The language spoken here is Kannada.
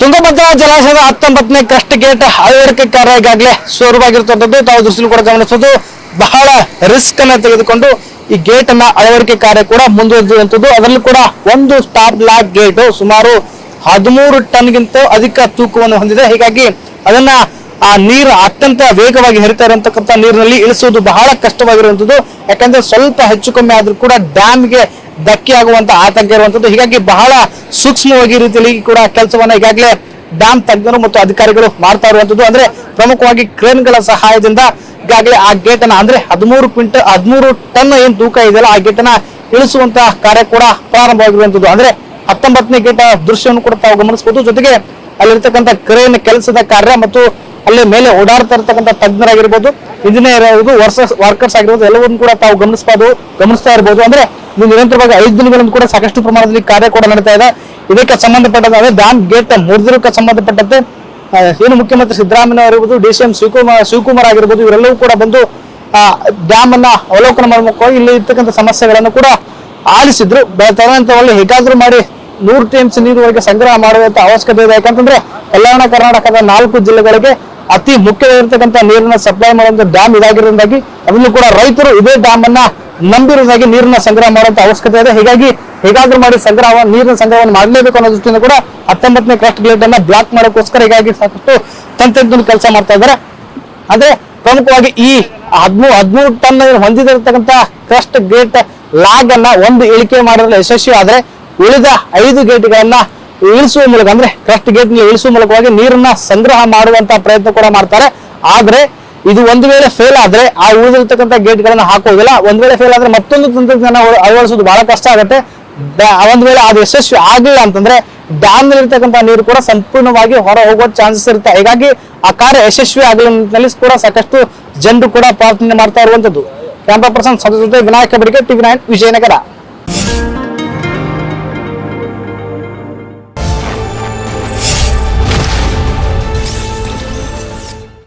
ತುಂಗಭದ್ರಾ ಜಲಾಶಯದ ಹತ್ತೊಂಬತ್ತನೇ ಕ್ರಸ್ಟ್ ಗೇಟ್ ಅಳವಡಿಕೆ ಕಾರ್ಯ ಈಗಾಗಲೇ ಶುರುವಾಗಿರ್ತಕ್ಕಂಥದ್ದು ತಾವು ದೃಷ್ಟಿಯಲ್ಲಿ ಕೂಡ ಗಮನಿಸೋದು ಬಹಳ ರಿಸ್ಕ್ ಅನ್ನ ತೆಗೆದುಕೊಂಡು ಈ ಗೇಟ್ ಅನ್ನ ಅಳವಡಿಕೆ ಕಾರ್ಯ ಕೂಡ ಮುಂದುವರೆದಿರುವಂತದ್ದು. ಅದರಲ್ಲೂ ಕೂಡ ಒಂದು ಸ್ಟಾಪ್ ಲಾಕ್ ಗೇಟ್ ಸುಮಾರು ಹದಿಮೂರು ಟನ್ಗಿಂತ ಅಧಿಕ ತೂಕವನ್ನು ಹೊಂದಿದೆ. ಹೀಗಾಗಿ ಅದನ್ನ ಆ ನೀರು ಅತ್ಯಂತ ವೇಗವಾಗಿ ಹರಿತಾ ಇರತಕ್ಕಂಥ ನೀರಿನಲ್ಲಿ ಇಳಿಸುವುದು ಬಹಳ ಕಷ್ಟವಾಗಿರುವಂಥದ್ದು ಯಾಕಂದ್ರೆ ಸ್ವಲ್ಪ ಹೆಚ್ಚು ಕಮ್ಮಿ ಆದ್ರೂ ಕೂಡ ಡ್ಯಾಮ್ಗೆ ಧಕ್ಕೆ ಆಗುವಂತ ಆತಂಕ ಇರುವಂತದ್ದು. ಹೀಗಾಗಿ ಬಹಳ ಸೂಕ್ಷ್ಮವಾಗಿ ರೀತಿಯಲ್ಲಿ ಕೂಡ ಕೆಲಸವನ್ನ ಈಗಾಗಲೇ ಡ್ಯಾಮ್ ತಜ್ಞರು ಮತ್ತು ಅಧಿಕಾರಿಗಳು ಮಾಡ್ತಾ ಇರುವಂತದ್ದು. ಅಂದ್ರೆ ಪ್ರಮುಖವಾಗಿ ಕ್ರೇನ್ಗಳ ಸಹಾಯದಿಂದ ಈಗಾಗಲೇ ಆ ಗೇಟ್ ಅನ್ನ ಅಂದ್ರೆ ಹದಿಮೂರು ಕ್ವಿಂಟಲ್, ಹದಿಮೂರು ಟನ್ ಏನ್ ತೂಕ ಇದೆಯಲ್ಲ, ಆ ಗೇಟ್ ಅನ್ನ ಇಳಿಸುವಂತ ಕಾರ್ಯ ಕೂಡ ಪ್ರಾರಂಭವಾಗಿರುವಂತದ್ದು. ಅಂದ್ರೆ ಹತ್ತೊಂಬತ್ತನೇ ಗೇಟ್ ದೃಶ್ಯವನ್ನು ಕೂಡ ತಾವು ಗಮನಿಸಬಹುದು. ಜೊತೆಗೆ ಅಲ್ಲಿರ್ತಕ್ಕಂಥ ಕ್ರೇನ್ ಕೆಲಸದ ಕಾರ್ಯ ಮತ್ತು ಅಲ್ಲಿ ಮೇಲೆ ಓಡಾಡ್ತಾ ಇರ್ತಕ್ಕಂಥ ತಜ್ಞರಾಗಿರ್ಬೋದು ಇಂಜಿನಿಯರ್ ಆಗಿರ್ಬೋದು ವರ್ಸಸ್ ವರ್ಕರ್ಸ್ ಆಗಿರ್ಬೋದು ಎಲ್ಲವನ್ನು ಕೂಡ ತಾವು ಗಮನಿಸಬಹುದು ಗಮನಿಸ್ತಾ ಇರ್ಬೋದು. ಅಂದ್ರೆ ಇದು ನಿರಂತರವಾಗಿ ಐದು ದಿನಗಳನ್ನು ಕೂಡ ಸಾಕಷ್ಟು ಪ್ರಮಾಣದಲ್ಲಿ ಕಾರ್ಯ ಕೂಡ ನಡೀತಾ ಇದೆ. ಇದಕ್ಕೆ ಸಂಬಂಧಪಟ್ಟಂತೆ ಅಂದ್ರೆ ಡ್ಯಾಮ್ ಗೇಟ್ ಮುರಿದಿರೋಕೆ ಸಂಬಂಧಪಟ್ಟಂತೆ ಆ, ಏನು ಮುಖ್ಯಮಂತ್ರಿ ಸಿದ್ದರಾಮಯ್ಯ ಆಗಿರ್ಬೋದು D C M Shivakumar Shivakumar ಆಗಿರ್ಬೋದು ಇವರೆಲ್ಲವೂ ಕೂಡ ಬಂದು ಡ್ಯಾಮ್ ಅನ್ನ ಅವಲೋಕನ ಮಾಡಬೇಕು ಇಲ್ಲಿ ಇರ್ತಕ್ಕಂಥ ಸಮಸ್ಯೆಗಳನ್ನು ಕೂಡ ಆಲಿಸಿದ್ರು. ತದನಂತರ ತದನಂತರದಲ್ಲಿ ಹೇಗಾದ್ರೂ ಮಾಡಿ ನೂರು ನೀರು ನೀರುವರೆಗೆ ಸಂಗ್ರಹ ಮಾಡುವಂತ ಅವಶ್ಯಕತೆ ಇದೆ. ಯಾಕಂತಂದ್ರೆ ಕಲ್ಯಾಣ ಕರ್ನಾಟಕದ ನಾಲ್ಕು ಜಿಲ್ಲೆಗಳಿಗೆ ಅತಿ ಮುಖ್ಯವಾಗಿರ್ತಕ್ಕಂಥ ನೀರನ್ನ ಸಪ್ಲೈ ಮಾಡುವಂತ ಡ್ಯಾಮ್ ಇದಾಗಿರೋದಾಗಿ ಅದನ್ನು ಕೂಡ ರೈತರು ಇದೇ ಡ್ಯಾಮ್ ಅನ್ನ ನಂಬಿರೋದಾಗಿ ನೀರನ್ನ ಸಂಗ್ರಹ ಮಾಡುವಂತ ಅವಶ್ಯಕತೆ ಇದೆ. ಹೀಗಾಗಿ ಹೇಗಾದ್ರೂ ಮಾಡಿ ಸಂಗ್ರಹ ನೀರಿನ ಸಂಗ್ರಹವನ್ನು ಮಾಡಲೇಬೇಕು ಅನ್ನೋ ದೃಷ್ಟಿಯಿಂದ ಕೂಡ ಹತ್ತೊಂಬತ್ತನೇ ಕ್ರಸ್ಟ್ ಗೇಟ್ ಅನ್ನ ಬ್ಲಾಕ್ ಮಾಡೋಕ್ಕೋಸ್ಕರ ಹೀಗಾಗಿ ಸಾಕಷ್ಟು ತಂತ್ರಜ್ಞರು ಕೆಲಸ ಮಾಡ್ತಾ ಇದ್ದಾರೆ. ಅಂದ್ರೆ ಪ್ರಮುಖವಾಗಿ ಈ ಹದಿಮೂರು ಹದಿಮೂರು ಟನ್ ಹೊಂದಿದಿರತಕ್ಕಂತ ಕ್ರಸ್ಟ್ ಗೇಟ್ ಲಾಗ್ ಅನ್ನ ಒಂದು ಇಳಿಕೆ ಮಾಡಿದ್ರೆ ಯಶಸ್ವಿ ಆದ್ರೆ ಉಳಿದ ಐದು ಗೇಟ್ಗಳನ್ನ ಇಳಿಸುವ ಮೂಲಕ ಅಂದ್ರೆ ಕ್ರಸ್ಟ್ ಗೇಟ್ ಇಳಿಸುವ ಮೂಲಕವಾಗಿ ನೀರನ್ನ ಸಂಗ್ರಹ ಮಾಡುವಂತ ಪ್ರಯತ್ನ ಕೂಡ ಮಾಡ್ತಾರೆ. ಆದ್ರೆ ಇದು ಒಂದು ವೇಳೆ ಫೇಲ್ ಆದ್ರೆ ಆ ಉಳಿದಿರ್ತಕ್ಕಂಥ ಗೇಟ್ ಗಳನ್ನ ಹಾಕೋದಿಲ್ಲ. ಒಂದ್ ವೇಳೆ ಫೇಲ್ ಆದ್ರೆ ಮತ್ತೊಂದು ತಂತ್ರಜ್ಞಾನ ಅಳ- ಅಳವಡಿಸೋದು ಬಹಳ ಕಷ್ಟ ಆಗುತ್ತೆ. ಒಂದ್ ವೇಳೆ ಅದು ಯಶಸ್ವಿ ಆಗಲಿಲ್ಲ ಅಂತಂದ್ರೆ ಡ್ಯಾಮ್ ಇರ್ತಕ್ಕಂಥ ನೀರು ಕೂಡ ಸಂಪೂರ್ಣವಾಗಿ ಹೊರ ಹೋಗೋ ಚಾನ್ಸಸ್ ಇರುತ್ತೆ. ಹೀಗಾಗಿ ಆ ಕಾರ್ಯ ಯಶಸ್ವಿ ಆಗಲಿ ಕೂಡ ಸಾಕಷ್ಟು ಜನರು ಕೂಡ ಪ್ರಾರ್ಥನೆ ಮಾಡ್ತಾ ಇರುವಂತದ್ದು. ಕ್ಯಾಮ್ರಾ ಪರ್ಸನ್ ಸದಸ್ಯ ವಿನಾಯಕ ಬಡಿಗೆ ಟಿವಿ ನೈನ್ ವಿಜಯನಗರ.